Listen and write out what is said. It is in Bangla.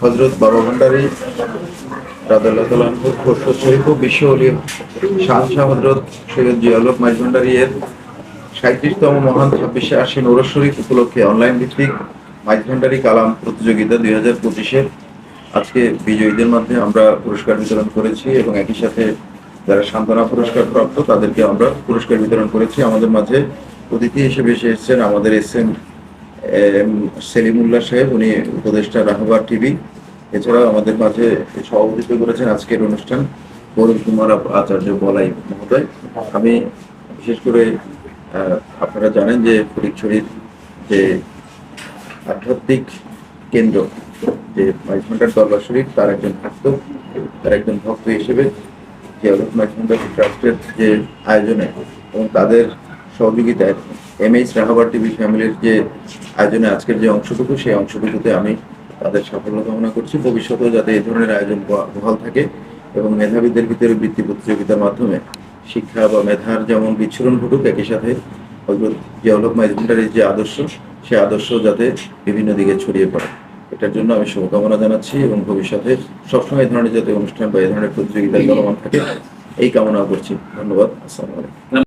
হজরত বাবা কালাম প্রতিযোগিতা দুই হাজার আজকে বিজয়ীদের মধ্যে আমরা পুরস্কার বিতরণ করেছি এবং একই সাথে যারা সান্ত্বনা পুরস্কার প্রাপ্ত, তাদেরকে আমরা পুরস্কার বিতরণ করেছি। আমাদের মাঝে অতিথি হিসেবে এসে এসেছেন আমাদের এস এম সেলিমুল্লাহ সাহেব, উনি উপদেষ্টা রাহবার টিভি। এছাড়াও আমাদের মাঝে সভাপতিত্ব করেছেন আজকের অনুষ্ঠান বরুণ কুমার আচার্য বলাই মহোদয়। আমি বিশেষ করে আপনারা জানেন যে ফটিকছড়ির যে আধ্যাত্মিক কেন্দ্র, যে মাইজভান্ডার দরবার শরীফ, তার একজন ভক্ত, তার একজন ভক্ত হিসেবে যে অলক মাইজভান্ডার ট্রাস্টের যে আয়োজনে এবং তাদের সহযোগিতায় এম এইচ রাহাবার টিভি ফ্যামিলির যে আয়োজনে আজকের যে অংশটুকু সেই অংশটুকুতে আমি তাদের সাফল্য কামনা করছি। ভবিষ্যতেও যাতে এই ধরনের আয়োজন বহাল থাকে এবং মেধাবীদের ভিতরে বৃত্তি প্রতিযোগিতার মাধ্যমে শিক্ষা বা মেধার যেমন বিচ্ছুরণ ঘটুক একই সাথে হজরত যে আদর্শ সে আদর্শ যাতে বিভিন্ন দিকে ছড়িয়ে পড়ে। এটার জন্য আমি শুভকামনা জানাচ্ছি এবং ভবিষ্যতে সবসময় এই ধরনের যাতে অনুষ্ঠান বা এই ধরনের প্রতিযোগিতা চলমান থাকে এই কামনা করছি। ধন্যবাদ। আসসালামু আলাইকুম।